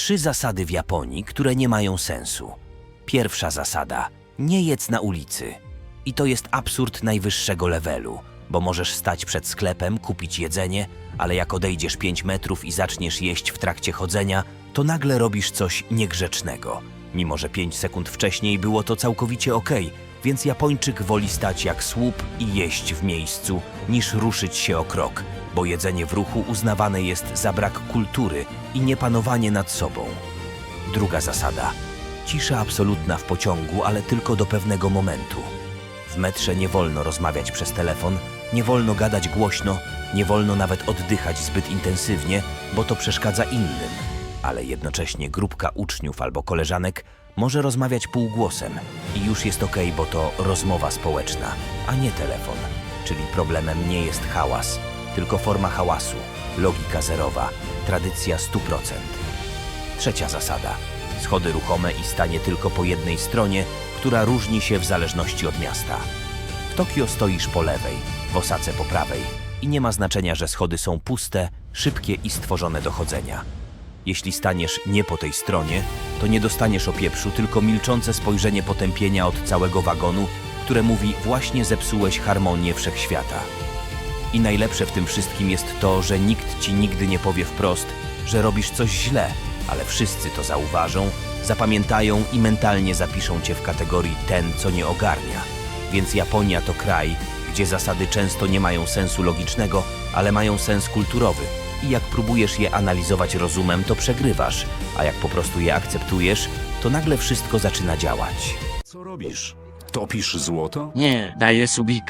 Trzy zasady w Japonii, które nie mają sensu. Pierwsza zasada: nie jedz na ulicy. I to jest absurd najwyższego levelu, bo możesz stać przed sklepem, kupić jedzenie, ale jak odejdziesz 5 metrów i zaczniesz jeść w trakcie chodzenia, to nagle robisz coś niegrzecznego. Mimo, że 5 sekund wcześniej było to całkowicie okej, więc Japończyk woli stać jak słup i jeść w miejscu, niż ruszyć się o krok, bo jedzenie w ruchu uznawane jest za brak kultury i niepanowanie nad sobą. Druga zasada. Cisza absolutna w pociągu, ale tylko do pewnego momentu. W metrze nie wolno rozmawiać przez telefon, nie wolno gadać głośno, nie wolno nawet oddychać zbyt intensywnie, bo to przeszkadza innym. Ale jednocześnie grupka uczniów albo koleżanek może rozmawiać półgłosem i już jest okej, bo to rozmowa społeczna, a nie telefon. Czyli problemem nie jest hałas, tylko forma hałasu, logika zerowa, tradycja 100%. Trzecia zasada. Schody ruchome i stanie tylko po jednej stronie, która różni się w zależności od miasta. W Tokio stoisz po lewej, w Osace po prawej i nie ma znaczenia, że schody są puste, szybkie i stworzone do chodzenia. Jeśli staniesz nie po tej stronie, to nie dostaniesz opieprzu, tylko milczące spojrzenie potępienia od całego wagonu, które mówi właśnie zepsułeś harmonię wszechświata. I najlepsze w tym wszystkim jest to, że nikt ci nigdy nie powie wprost, że robisz coś źle, ale wszyscy to zauważą, zapamiętają i mentalnie zapiszą cię w kategorii ten, co nie ogarnia. Więc Japonia to kraj, gdzie zasady często nie mają sensu logicznego, ale mają sens kulturowy. I jak próbujesz je analizować rozumem, to przegrywasz, a jak po prostu je akceptujesz, to nagle wszystko zaczyna działać. Co robisz? Topisz złoto? Nie, daję subika.